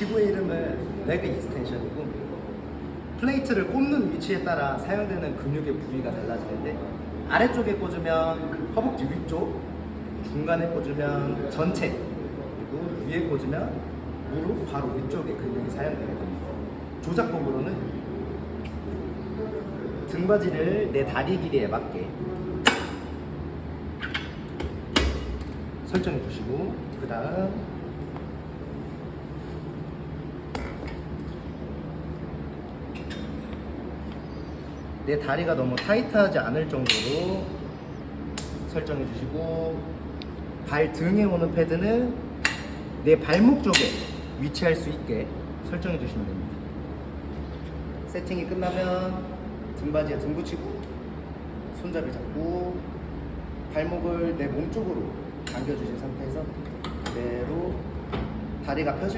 기구의 이름은 레그 익스텐션이고 플레이트를 꽂는 위치에 따라 사용되는 근육의 부위가 달라지는데 아래쪽에 꽂으면 허벅지 위쪽, 중간에 꽂으면 전체, 그리고 위에 꽂으면 무릎 바로 위쪽에 근육이 사용되게 됩니다. 조작법으로는 등받이를 내 다리 길이에 맞게 설정해 주시고 그 다음 내 다리가 너무 타이트하지 않을 정도로 설정해 주시고 발 등에 오는 패드는 내 발목 쪽에 위치할 수 있게 설정해 주시면 됩니다. 세팅이 끝나면 등받이에 등 붙이고 손잡이 잡고 발목을 내 몸 쪽으로 당겨주신 상태에서 그대로 다리가 펴질